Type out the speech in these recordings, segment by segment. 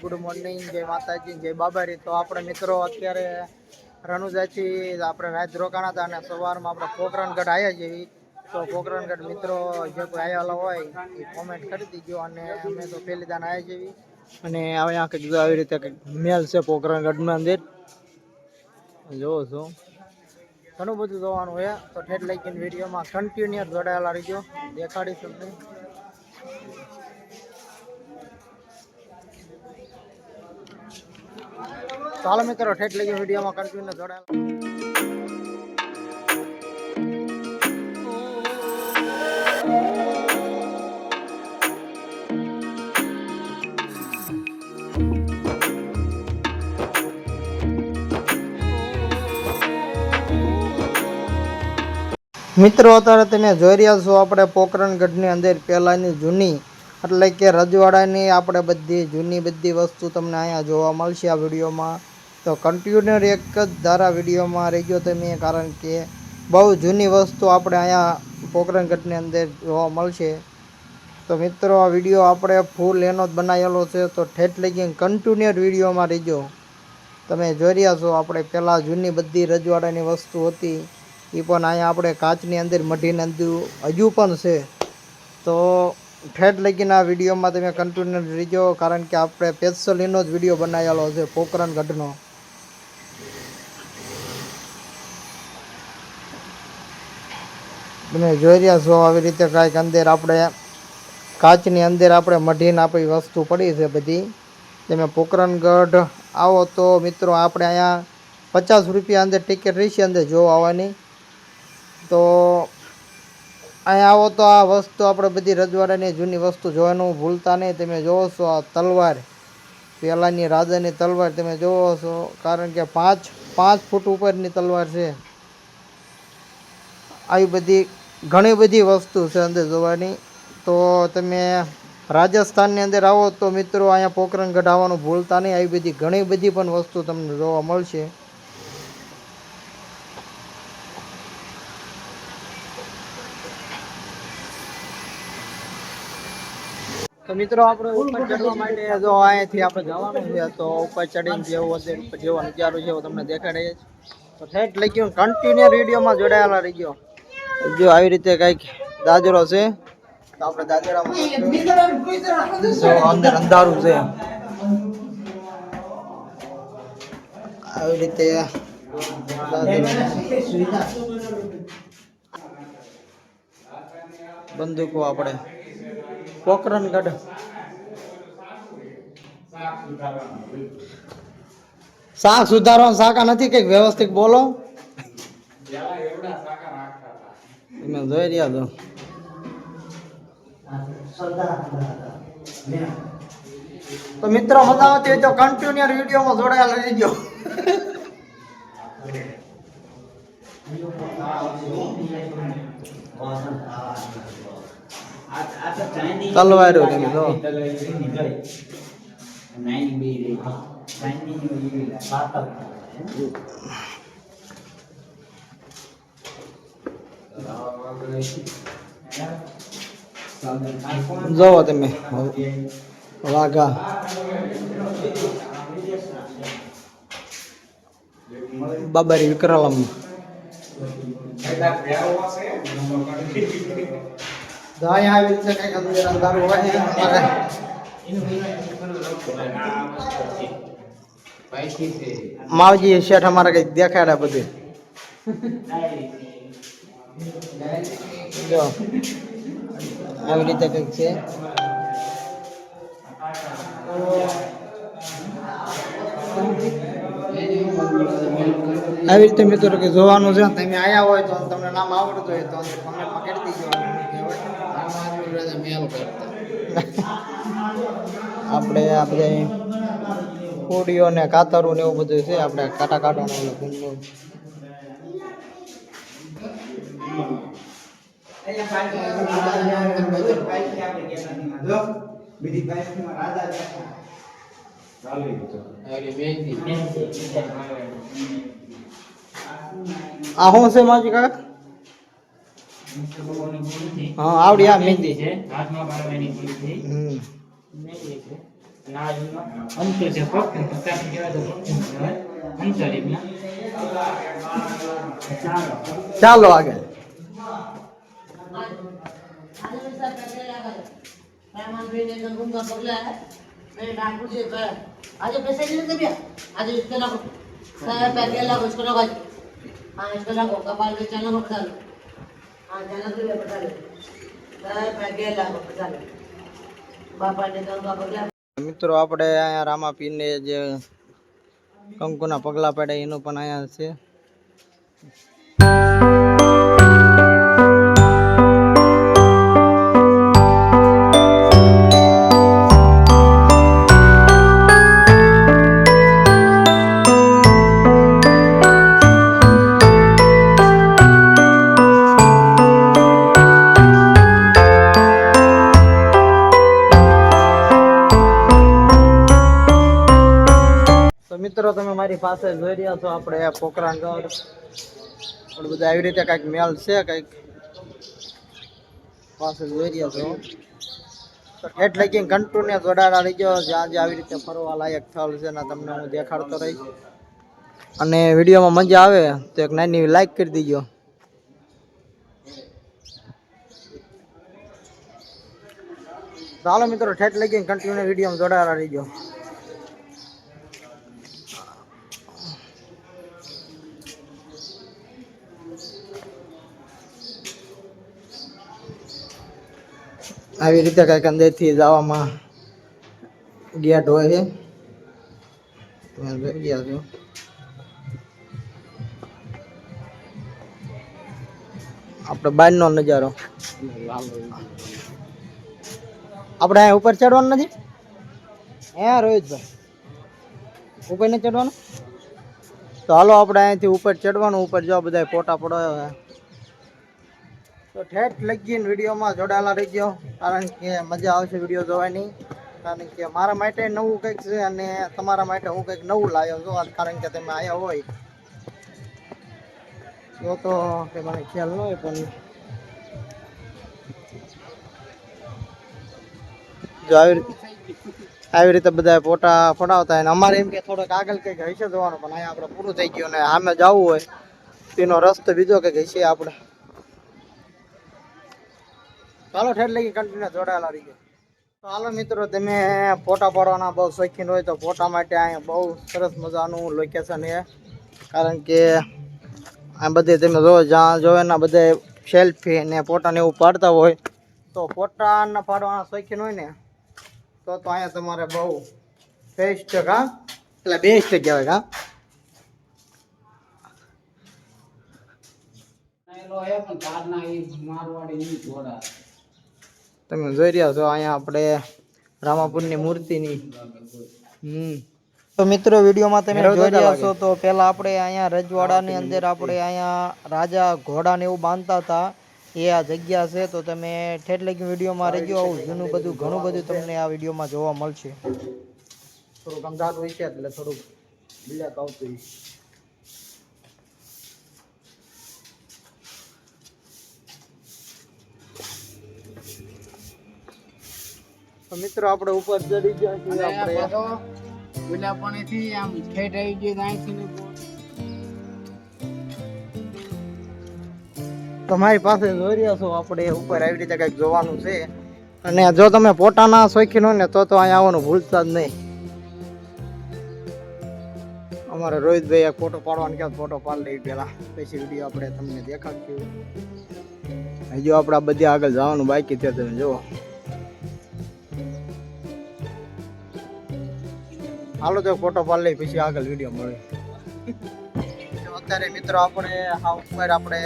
Good morning, જય માતાજી, જય બાબારી. તો આપણે મિત્રો અત્યારે રણુજાથી આપણે રાત રોકાણા હતા અને સવારમાં આપણે પોકરણગઢ આવ્યા જેવી તો પોકરણગઢ મિત્રો જે કોઈ આવેલા હોય એ કોમેન્ટ કરી દીજો અને અમે તો પહેલી દાન આવ્યા છીએ. અને અહીંયા કંઈક જો આવી રીતે કંઈક મેલ છે પોકરણગઢનું અંદર. જોવો છો. ઘણું બધું જોવાનું છે. તો ઠેઠ લઈને વિડીયોમાં કન્ટિન્યુઅસ જોડાયેલા રહીજો. દેખાડીશ. તમને ચાલો મિત્રો, ઠેઠ કન્ટિન્યુ જોડાયેલા. મિત્રો, અત્યારે તમે જોઈ રહ્યા છો, આપણે પોકરણગઢની અંદર પહેલાંની જૂની, એટલે કે રજવાડાની આપણે બધી જૂની બધી વસ્તુ તમને અહીંયા જોવા મળશે આ વિડીયોમાં. તો કન્ટિન્યુઅર એક જ ધારા વિડીયોમાં રહી ગયો તો તમે, કારણ કે બહુ જૂની વસ્તુ આપણે અહીંયા પોકરણગઢની અંદર જોવા મળશે. તો મિત્રો, આ વીડિયો આપણે ફૂલ એનો જ બનાવેલો છે, તો ઠેઠ લગી કન્ટિન્યુઅર વિડીયોમાં રહીજો. તમે જોઈ રહ્યા છો, આપણે પહેલાં જૂની બધી રજવાડાની વસ્તુ હતી એ પણ અહીંયા આપણે કાચની અંદર મઢીને અંદર હજુ પણ છે. તો ઠેઠ લગીને આ વિડીયોમાં તમે કન્ટિન્યુ રહીજો, કારણ કે આપણે એનો જ વીડિયો બનાવેલો છે પોખરણગઢનો તમે જોઈ રહ્યા છો આવી રીતે કાંઈક અંદર આપણે કાચની અંદર આપણે મઢીને આપણી વસ્તુ પડી છે બધી. તમે પોખરણગઢ આવો તો મિત્રો આપણે અહીંયા પચાસ રૂપિયા અંદર ટિકિટ રહેશે અંદર જોવા આવવાની. તો અહીંયા આવો તો આ વસ્તુ આપણે બધી રજવાડાની જૂની વસ્તુ જોવાનું ભૂલતા નહીં. તમે જોવો છો આ તલવાર. પહેલાંની રાજાની તલવાર તમે જોવો છો. કારણ કે પાંચ પાંચ ફૂટ ઉપરની તલવાર છે. આવી બધી ઘણી બધી વસ્તુ છે અંદર જોવાની. તો તમે રાજસ્થાનની અંદર આવો તો મિત્રો અહીંયા પોકરણ આવવાનું ભૂલતા નહીં. આવી બધી ઘણી બધી પણ વસ્તુ તમને જોવા મળશે. તો મિત્રો આપણે ઉપર ચડવા માટે જો અહીંયાથી આપણે જવાનું છે તો ઉપર ચડીને જેવું જેવો નજારો છે એવો તમને છે. તો ઠેઠ લઈ ગયો. કન્ટિન્યુ વિડીયોમાં જોડાયેલા રહી ગયો જો આવી રીતે કંઈક દાદરો છે તો આપણે અંદર અંધારું છે. આવી રીતે બંદૂકો આપણે પોખરણગઢ. શાક સુધારવા શાકા નથી કંઈક વ્યવસ્થિત બોલો. તમે જોઈ રહ્યા છો તો મિત્રો મજા આવતી હોય તો કન્ટિન્યુઅર વિડીયોમાં જોડાયેલા રહેજો તલવારો તમે આવી તમે વાઘા બાબારી છે માવજી શેઠ અમારા કઈ દેખાડ્યા બધું જો આવી રીતે કંઈક છે. આવી રીતે મિત્રો કે જોવાનું છે. તમે આયા હોય તો તમને નામ આવડતું હોય તો કમેન્ટમાં પકડી દીજો. આપણે આ બધા કોડીઓ ને કાતરું ને એવું બધું છે. આપણે કાટા કાઢવાનું ઓલું કુંડું. આ શું છે માજી કાકા હા આવડી આ મહેંદી હાથમાં બાળવાની પૂરી થઈ હમ મેળવી છે ના એમાં અંતર છે ફક્ત પચાસ કહેવાય તો ફક્ત કહેવાય અંતર એમના ચાલો ચાલો આગળ આજે पैसे नहीं देते भैया आज इसको लागो सर पैकेट लागो इसको लागो हाँ इसको लागो कपाल पे चना को बता लो हाँ चना को भी बता लो सर पैकेट लागो बता लो बापा ने तो बापा क्या મિત્રો આપણે અહીંયા રામાપીરને જે કંકુના પગલા પાડ્યા એનું પણ અહીંયા છે પાસે જોઈ રહ્યા છો આપણે પોકરાણ ગઢ પણ બધા આવી રીતે કંઈક મેલ છે, કંઈક પાસે જોઈ રહ્યા છો. તો ઠેઠ લગી કન્ટિન્યુ જોડાડા રહી ગયો જ્યાં જ્યાં આવી રીતે ફરવા લાયક સ્થળ છે ને તમને હું દેખાડતો રહીશ. અને વિડીયોમાં મજા આવે તો એક નાની લાઈક કરી દીજો. ચાલો મિત્રો ઠેઠ લગી કન્ટિન્યુ વિડીયોમાં જોડાડા રહીજો. આવી રીતે કંઈક અંદરથી જવામાં ગેટ હોય છે. ગયા છો. આપણે બહારનો નજારો. આપણે અહીંયા ઉપર ચડવાનું નથી? હે રોહિતભાઈ. ઉપર નથી ચડવાનું? તો હાલો, આપણે અહીંયાથી ઉપર ચડવાનું, ઉપર જો બધા ફોટા પડાવ્યા તો ઠેઠ લગીને વિડીયોમાં જોડાયેલા રહી ગયો કારણ કે મજા આવશે વીડિયો જોવાની. કારણ કે મારા માટે નવું કંઈક છે અને તમારા માટે હું કંઈક નવું લાવ્યો છું. કારણ કે તમે આવ્યા હોય. તો તો કે મને ખ્યાલ ન હોય પણ. જો આવી રીતે આવી રીતે બધા ફોટા ફોટાવતા અને અમારે એમ કે થોડોક આગળ કંઈક હશે જવાનું, પણ અહીંયા આપણે પૂરું થઈ ગયું ને સામે જવું હોય. તેનો રસ્તો બીજો કંઈક હશે આપણે. ચાલો ઠેર લઈ કન્ટિન્યુ જોડાયેલા રહી ગયો તો હાલો મિત્રો, તમે ફોટા પાડવાના બહુ શોખીન હોય તો ફોટા માટે અહીંયા બહુ સરસ મજાનું લોકેશન છે. કારણ કે આ બધે તમે જો જ્યાં જો એના બધે સેલ્ફી ને ફોટા ને એવું પાડતા હોય તો ફોટા પાડવાના શોખીન હોય ને, તો તો અહીંયા તમારે બહુ બેસ્ટ કા એટલે બેસ્ટ કહેવાય કા એલો હે પણ કારના એ મારવાડી નહીં થોડા તમે જોઈ રહ્યા છો અહીંયા આપણે રામાપુરની મૂર્તિની. હમ. તો મિત્રો વિડીયોમાં તમે જોઈ રહ્યા છો તો પહેલા આપણે અહીંયા રજવાડાની અંદર આપણે અહીંયા રાજા ઘોડાને એવું બાંધતા હતા. એ આ જગ્યા છે તો તમે ઠેઠ લગી વિડીયોમાં રહેજો. આવું જૂનું બધું ઘણું બધું તમને આ વિડીયોમાં જોવા મળશે. થોડુંક અંધારું હોય છે એટલે થોડુંક બ્લેક આવતું તો મિત્રો આપણે ઉપર ચડી ગયા છીએ આપણે. ઓલા પાણીથી આમ ઠેઠ આવી ગઈ અહીંથી તમારી પાસે જોઈ રહ્યા છો આપણે ઉપર આવી રીતે કંઈક જોવાનું છે. અને જો તમે પોતાના શોખીન હોય ને તો તો અહીંયા આવવાનું ભૂલતા જ નહીં. અમારે રોહિતભાઈ એક ફોટો પાડવાનો ક્યાં ફોટો પાડી લઈ પેલા પછી વીડિયો આપણે તમને દેખાડશું. હજુ આપણે બધા આગળ જવાનું બાકી છે તમે જુઓ. હાલો તો ફોટો પાડી લઈ પછી આગળ વીડિયો મળે. અત્યારે મિત્રો આપણે આ ઉપર આપણે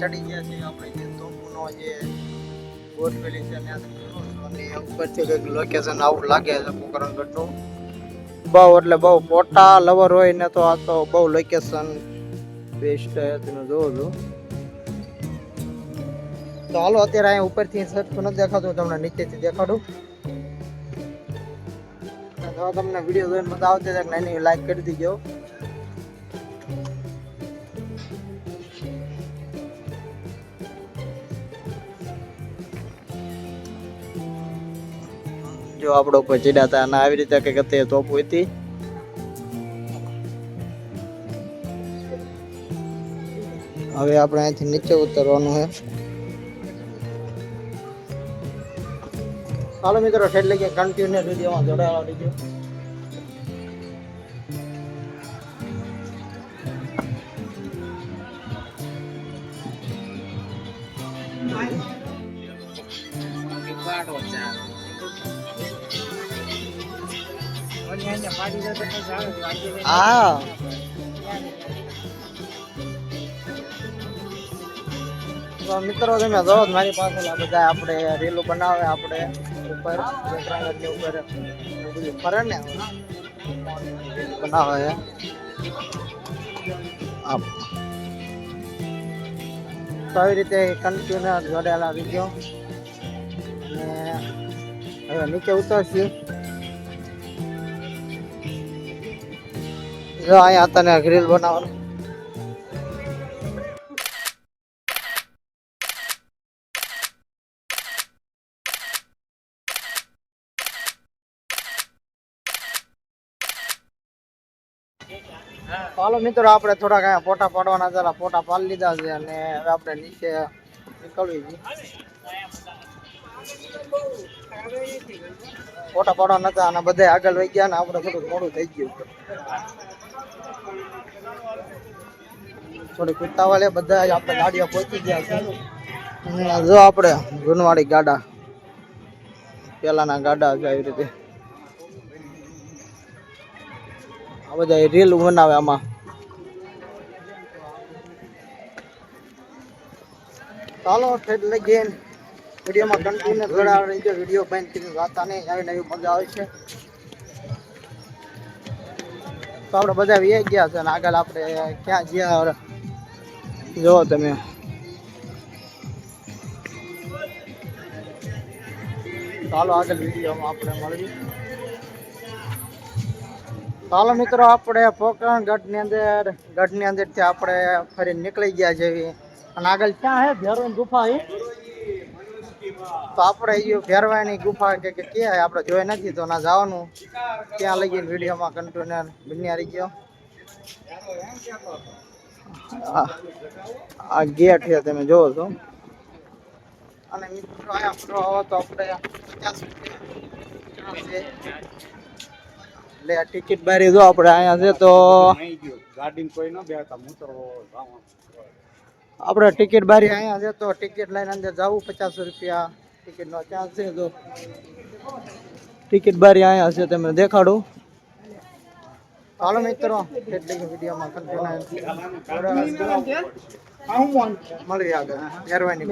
ચડી ગયા છીએ આપણે જે તોપનો જે ગોઠવેલી છે અને ઉપરથી કંઈક લોકેશન આવું લાગે છે પોકરણગઢનું બહુ એટલે બહુ ફોટા લવર હોય ને તો આ તો બહુ લોકેશન બેસ્ટ તમે જોવો છો. તો હાલો અત્યારે અહીંયા ઉપરથી સરખું નથી દેખાતું તમને નીચેથી દેખાડું. જો તમને વીડિયો જોઈને મજા આવતી હોય તો નાની લાઈક કરી દીજો. જો આપણો ઉપર ચડ્યા અને આવી રીતે કંઈક હતી તોપ હતી. હવે આપણે અહીંથી નીચે ઉતરવાનું છે. ચાલો મિત્રો એટલે કે કન્ટિન્યુ વિડીયોમાં જોડાવા દીધું. હા. મિત્રો, તમે જો મારી પાસે બધા આપણે રીલો બનાવે, આપણે ઉપર ઉત્તરાયણની ઉપર બધું ફરે ને બનાવે આમ. તો આવી રીતે કન્ટિન્યુ જોડેલા વીડિયો અને હવે નીચે ઉતરશું. જો અહીંયા તને ગ્રીલ બનાવવાનું. હાલો મિત્રો, આપણે થોડાક અહીંયા ફોટા પાડવાના હતા ફોટા પાડી લીધા છે અને હવે આપણે નીચે નીકળવી છીએ ફોટા પાડવાના નતા અને બધા આગળ વહી ગયા ને આપણે થોડુંક મોડું થઈ ગયું થોડી ઉતાવળે બધા આપણે ગાડીઓ પહોંચી ગયા છે. જો આપણે જૂનવાડી ગાડા. પેલાના ગાડા છે આવી રીતે. આ બધા રીલ બનાવે આમાં. ચાલો ઠેઠ લગી વિડીયોમાં કન્ટિન્યુ જોડાવા રહીજો. વીડિયો બંધ કરીને વાતા નહીં આવી નવી મજા આવે છે. તો આપણે બધા વી ગયા છે અને આગળ આપણે ક્યાં ગયા હવે? જુઓ તમે. ચાલો આગળ વિડીયોમાં આપણે મળીએ. ચાલો મિત્રો, આપણે પોકરણ ગઢની અંદર, ગઢની અંદરથી આપણે ફરી નીકળી ગયા છે અને આગળ ક્યાં હે? ભેરવાની ગુફા હે? તો આપણે એ ભેરવાની ગુફા કે કે ક્યાં આપણે જોઈ નથી, તો ના જવાનું. ત્યાં લઈ ગઈને વિડીયોમાં કન્ટેનર બન્યા રહી ગયો આ- ગેટ છે તમે જોવો છો. અને મિત્રો, અહીંયા ફરો આવો તો આપણે પચાસ આ ટિકિટ બારી જો આપણે, અહીંયા છે તો ગાડી કોઈ ન બેતા હું તો આપણે ટિકિટ બારી અહીંયા છે તો ટિકિટ લઈને અંદર જવું પચાસ રૂપિયા ટિકિટનો ચાર્જ છે તો ટિકિટ બારી અહીંયા છે તમે દેખાડું. હાલો મિત્રો કેટલીક વિડીયોમાં કન્ટિન્યુ મળી આગળ મહેરબાની